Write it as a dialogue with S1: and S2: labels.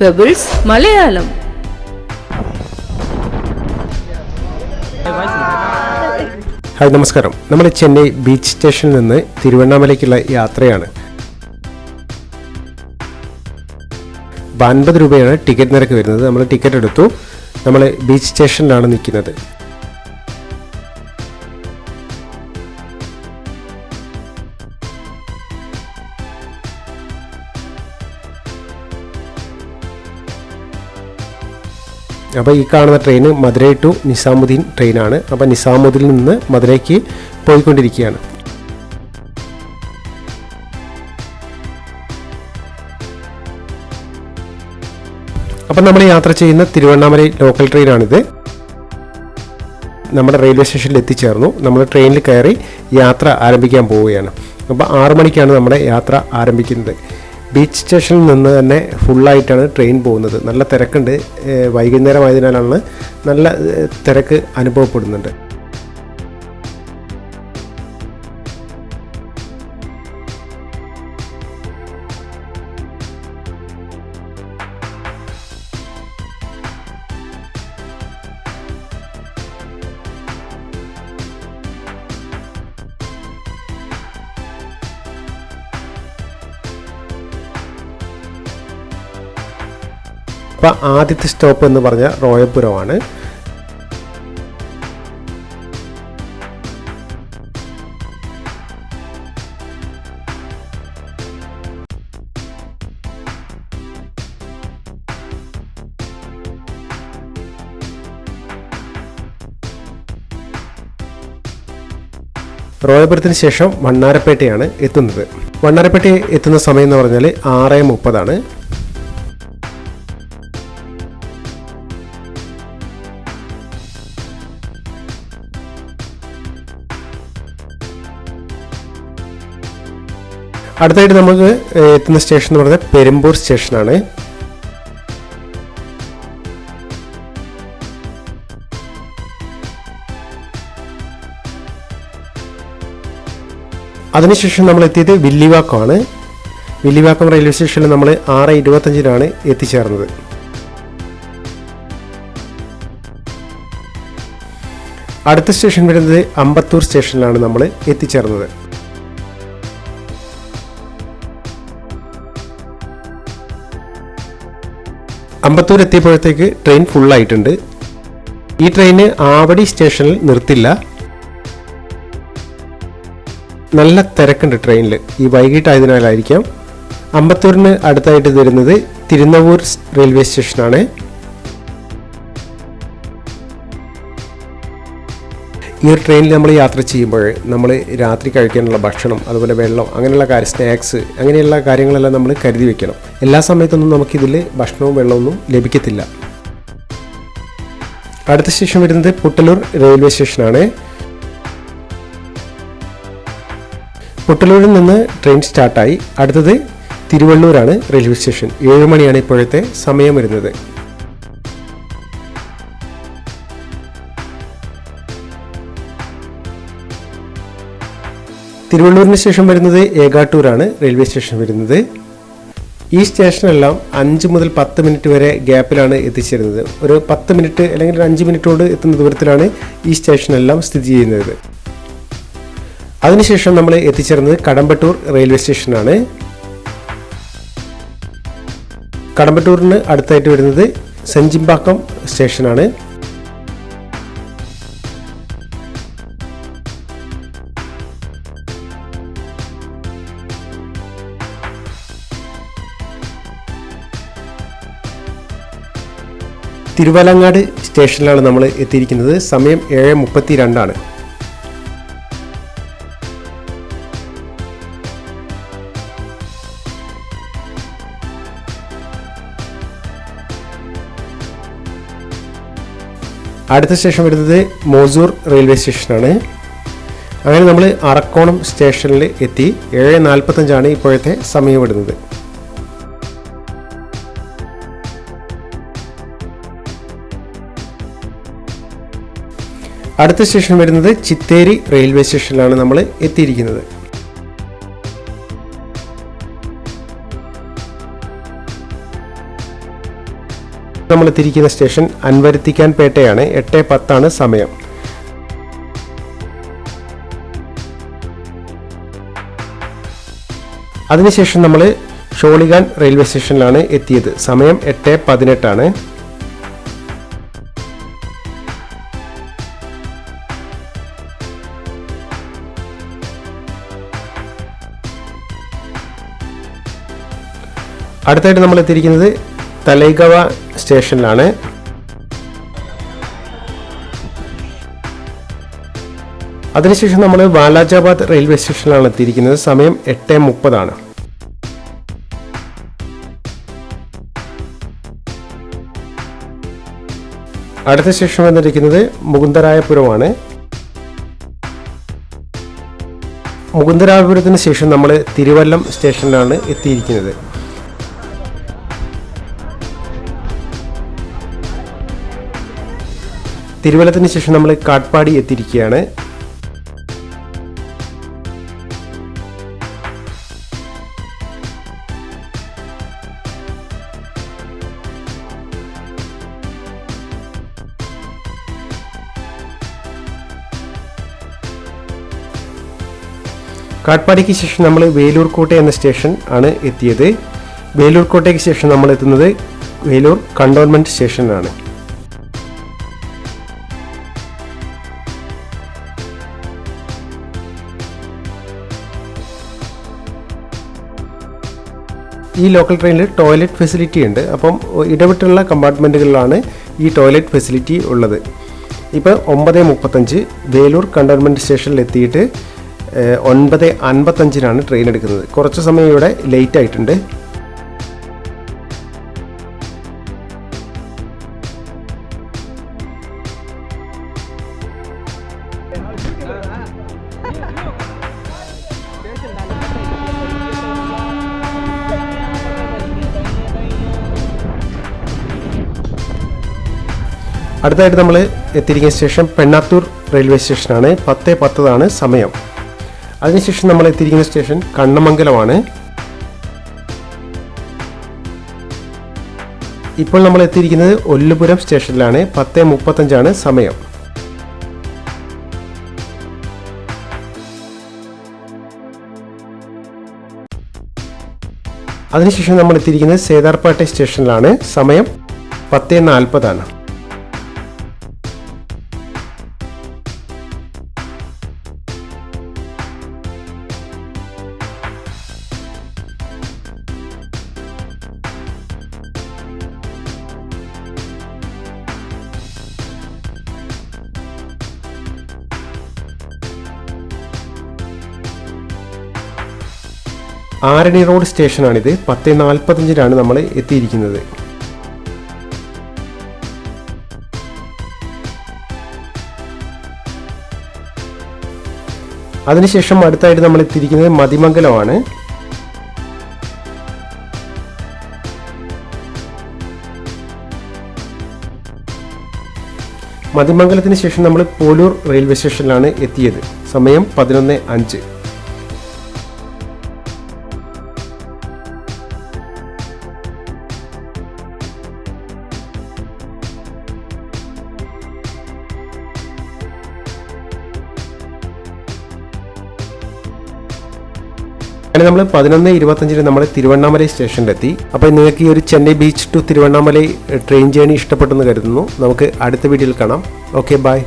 S1: Pebbles Malayalam
S2: hi നമസ്കാരം. നമ്മുടെ Chennai beach സ്റ്റേഷനിൽ നിന്ന് തിരുവണ്ണാമലയ്ക്കുള്ള യാത്രയാണ് അപ്പോൾ അൻപത് രൂപയാണ് ടിക്കറ്റ് നിരക്ക് വരുന്നത്. നമ്മൾ ടിക്കറ്റ് എടുത്തു. നമ്മൾ ബീച്ച് സ്റ്റേഷനിലാണ് നിൽക്കുന്നത്. അപ്പോൾ ഈ കാണുന്ന ട്രെയിൻ മധുരൈ ടു നിസാമുദ്ദീൻ ട്രെയിനാണ് അപ്പോൾ നിസാമുദ്ദീനിൽ നിന്ന് മധുരയ്ക്ക് പോയിക്കൊണ്ടിരിക്കുകയാണ്. അപ്പം നമ്മൾ യാത്ര ചെയ്യുന്ന തിരുവണ്ണാമല ലോക്കൽ ട്രെയിനാണിത് നമ്മുടെ റെയിൽവേ സ്റ്റേഷനിൽ എത്തിച്ചേർന്നു. നമ്മൾ ട്രെയിനിൽ കയറി യാത്ര ആരംഭിക്കാൻ പോവുകയാണ്. അപ്പോൾ ആറു മണിക്കാണ് നമ്മുടെ യാത്ര ആരംഭിക്കുന്നത്. ബീച്ച് സ്റ്റേഷനിൽ നിന്ന് തന്നെ ഫുള്ളായിട്ടാണ് ട്രെയിൻ പോകുന്നത്. നല്ല തിരക്കുണ്ട്. വൈകുന്നേരമായതിനാലാണ് നല്ല തിരക്ക് അനുഭവപ്പെടുന്നുണ്ട്. അപ്പോൾ ആദ്യത്തെ സ്റ്റോപ്പ് എന്ന് പറഞ്ഞാൽ റോയപുരമാണ് റോയപുരത്തിന് ശേഷം വണ്ണാരപ്പേട്ടയാണ് എത്തുന്നത്. വണ്ണാരപ്പേട്ട എത്തുന്ന സമയം എന്ന് പറഞ്ഞാൽ ആറ് മുപ്പതാണ്. അടുത്തായിട്ട് നമുക്ക് എത്തുന്ന സ്റ്റേഷൻ എന്ന് പറയുന്നത് പെരുമ്പൂർ സ്റ്റേഷനാണ്. അതിനുശേഷം നമ്മൾ എത്തിയത് വില്ലിവാക്കമാണ്. വില്ലിവാക്കം റെയിൽവേ സ്റ്റേഷനിൽ നമ്മൾ ആറ് ഇരുപത്തഞ്ചിനാണ് എത്തിച്ചേർന്നത്. അടുത്ത സ്റ്റേഷൻ വരുന്നത് അമ്പത്തൂർ സ്റ്റേഷനിലാണ് നമ്മൾ എത്തിച്ചേർന്നത്. അമ്പത്തൂർ എത്തിയപ്പോഴത്തേക്ക് ട്രെയിൻ ഫുള്ളായിട്ടുണ്ട് ഈ ട്രെയിന് ആവടി സ്റ്റേഷനിൽ നിർത്തില്ല. നല്ല തിരക്കുണ്ട് ട്രെയിനിൽ ഈ വൈകിട്ടായതിനാലായിരിക്കാം. അമ്പത്തൂരിന് അടുത്തായിട്ട് വരുന്നത് തിരുനവൂർ റെയിൽവേ സ്റ്റേഷനാണ് ഈ ഒരു ട്രെയിനിൽ നമ്മൾ യാത്ര ചെയ്യുമ്പോൾ നമ്മൾ രാത്രി കഴിക്കാനുള്ള ഭക്ഷണം അതുപോലെ വെള്ളം അങ്ങനെയുള്ള കാര്യം സ്നാക്സ് അങ്ങനെയുള്ള കാര്യങ്ങളെല്ലാം നമ്മൾ കരുതി വെക്കണം. എല്ലാ സമയത്തൊന്നും നമുക്കിതിൽ ഭക്ഷണവും വെള്ളമൊന്നും ലഭിക്കത്തില്ല. അടുത്ത സ്റ്റേഷൻ വരുന്നത് പുട്ടലൂർ റെയിൽവേ സ്റ്റേഷനാണ് പുട്ടലൂരിൽ നിന്ന് ട്രെയിൻ സ്റ്റാർട്ടായി അടുത്തത് തിരുവള്ളൂരാണ് റെയിൽവേ സ്റ്റേഷൻ ഏഴ് മണിയാണ് ഇപ്പോഴത്തെ സമയം വരുന്നത്. തിരുവള്ളൂരിന് ശേഷം വരുന്നത് ഏകാട്ടൂരാണ് റെയിൽവേ സ്റ്റേഷൻ വരുന്നത്. ഈ സ്റ്റേഷനെല്ലാം അഞ്ച് മുതൽ പത്ത് മിനിറ്റ് വരെ ഗ്യാപ്പിലാണ് എത്തിച്ചേരുന്നത്. ഒരു പത്ത് മിനിറ്റ് അല്ലെങ്കിൽ ഒരു അഞ്ച് മിനിറ്റ് കൊണ്ട് എത്തുന്ന ദൂരത്തിലാണ് ഈ സ്റ്റേഷനെല്ലാം സ്ഥിതി ചെയ്യുന്നത്. അതിനുശേഷം നമ്മൾ എത്തിച്ചേർന്നത് കടമ്പട്ടൂർ റെയിൽവേ സ്റ്റേഷനാണ്. കടമ്പട്ടൂരിന് അടുത്തായിട്ട് വരുന്നത് സെഞ്ചിമ്പാക്കം സ്റ്റേഷനാണ്. തിരുവലങ്ങാട് സ്റ്റേഷനിലാണ് നമ്മൾ എത്തിയിരിക്കുന്നത്. സമയം ഏഴ് മുപ്പത്തി രണ്ടാണ് അടുത്ത സ്റ്റേഷൻ വരുന്നത് മോസൂർ റെയിൽവേ സ്റ്റേഷനാണ്. അങ്ങനെ നമ്മൾ അറക്കോണം സ്റ്റേഷനിൽ എത്തി. ഏഴ് നാൽപ്പത്തഞ്ചാണ് ഇപ്പോഴത്തെ സമയം വരുന്നത് അടുത്ത സ്റ്റേഷൻ വരുന്നത് ചിത്തേരി റെയിൽവേ സ്റ്റേഷനിലാണ് നമ്മൾ എത്തിയിരിക്കുന്നത്. നമ്മൾ എത്തിയിരിക്കുന്ന സ്റ്റേഷൻ അൻവരുത്തിക്കാൻ പേട്ടയാണ്. എട്ട് പത്താണ് സമയം. അതിനുശേഷം നമ്മൾ ഷോളിഗാൻ റെയിൽവേ സ്റ്റേഷനിലാണ് എത്തിയത്. സമയം എട്ട് പതിനെട്ടാണ്. അടുത്തായിട്ട് നമ്മൾ എത്തിയിരിക്കുന്നത് തലൈഗവ സ്റ്റേഷനിലാണ്. അതിനുശേഷം നമ്മൾ വാലാജാബാദ് റെയിൽവേ സ്റ്റേഷനിലാണ് എത്തിയിരിക്കുന്നത്. സമയം എട്ട് മുപ്പതാണ്. അടുത്ത സ്റ്റേഷൻ വന്നിരിക്കുന്നത് മുകുന്ദരായപുരമാണ്. മുകുന്ദരായപുരത്തിന് ശേഷം നമ്മൾ തിരുവല്ലം സ്റ്റേഷനിലാണ് എത്തിയിരിക്കുന്നത്. തിരുവല്ലത്തിന് ശേഷം നമ്മൾ കാട്ട്പാടി എത്തിയിരിക്കുകയാണ്. കാട്ട്പാടിക്ക് ശേഷം നമ്മൾ വേലൂർ കോട്ട എന്ന സ്റ്റേഷൻ ആണ് എത്തിയത്. വേലൂർ കോട്ടയ്ക്ക് ശേഷം നമ്മൾ എത്തുന്നത് വേലൂർ കണ്ടോൺമെന്റ് സ്റ്റേഷനിലാണ് ഈ ലോക്കൽ ട്രെയിനിൽ ടോയ്ലറ്റ് ഫെസിലിറ്റി ഉണ്ട്. അപ്പം ഇടവിട്ടുള്ള കമ്പാർട്ട്മെന്റുകളിലാണ് ഈ ടോയ്ലറ്റ് ഫെസിലിറ്റി ഉള്ളത്. ഇപ്പോൾ ഒമ്പത് മുപ്പത്തഞ്ച് വേലൂർ കണ്ടോൺമെന്റ് സ്റ്റേഷനിൽ എത്തിയിട്ട് ഒൻപത് അൻപത്തഞ്ചിനാണ് ട്രെയിൻ എടുക്കുന്നത്. കുറച്ച് സമയം ഇവിടെ ലേറ്റ് ആയിട്ടുണ്ട്. അടുത്തായിട്ട് നമ്മൾ എത്തിയിരിക്കുന്ന സ്റ്റേഷൻ പെണ്ണാത്തൂർ റെയിൽവേ സ്റ്റേഷനാണ്. പത്ത് പത്തതാണ് സമയം. അതിനുശേഷം നമ്മൾ എത്തിയിരിക്കുന്ന സ്റ്റേഷൻ കണ്ണമംഗലമാണ്. ഇപ്പോൾ നമ്മൾ എത്തിയിരിക്കുന്നത് ഒല്ലുപുരം സ്റ്റേഷനിലാണ്. പത്ത് മുപ്പത്തഞ്ചാണ് സമയം. അതിനുശേഷം നമ്മൾ എത്തിയിരിക്കുന്നത് സേതാർപാട്ടെ സ്റ്റേഷനിലാണ്. സമയം പത്ത് നാൽപ്പതാണ്. ആരണി റോഡ് സ്റ്റേഷനാണിത്. പത്ത് നാൽപ്പത്തഞ്ചിനാണ് നമ്മൾ എത്തിയിരിക്കുന്നത്. അതിനുശേഷം അടുത്തായിട്ട് നമ്മൾ എത്തിയിരിക്കുന്നത് മതിമംഗലമാണ്. മതിമംഗലത്തിന് ശേഷം നമ്മൾ പോലൂർ റെയിൽവേ സ്റ്റേഷനിലാണ് എത്തിയത്. സമയം പതിനൊന്ന് അഞ്ച്. അങ്ങനെ നമ്മൾ പതിനൊന്ന് ഇരുപത്തഞ്ചിന് നമ്മൾ തിരുവണ്ണാമല സ്റ്റേഷനിലെത്തി. അപ്പോൾ നിങ്ങൾക്ക് ഈ ഒരു Chennai beach to Tiruvannamalai train journey ഇഷ്ടപ്പെട്ടെന്ന് കരുതുന്നു. നമുക്ക് അടുത്ത വീഡിയോയിൽ കാണാം. Okay bye.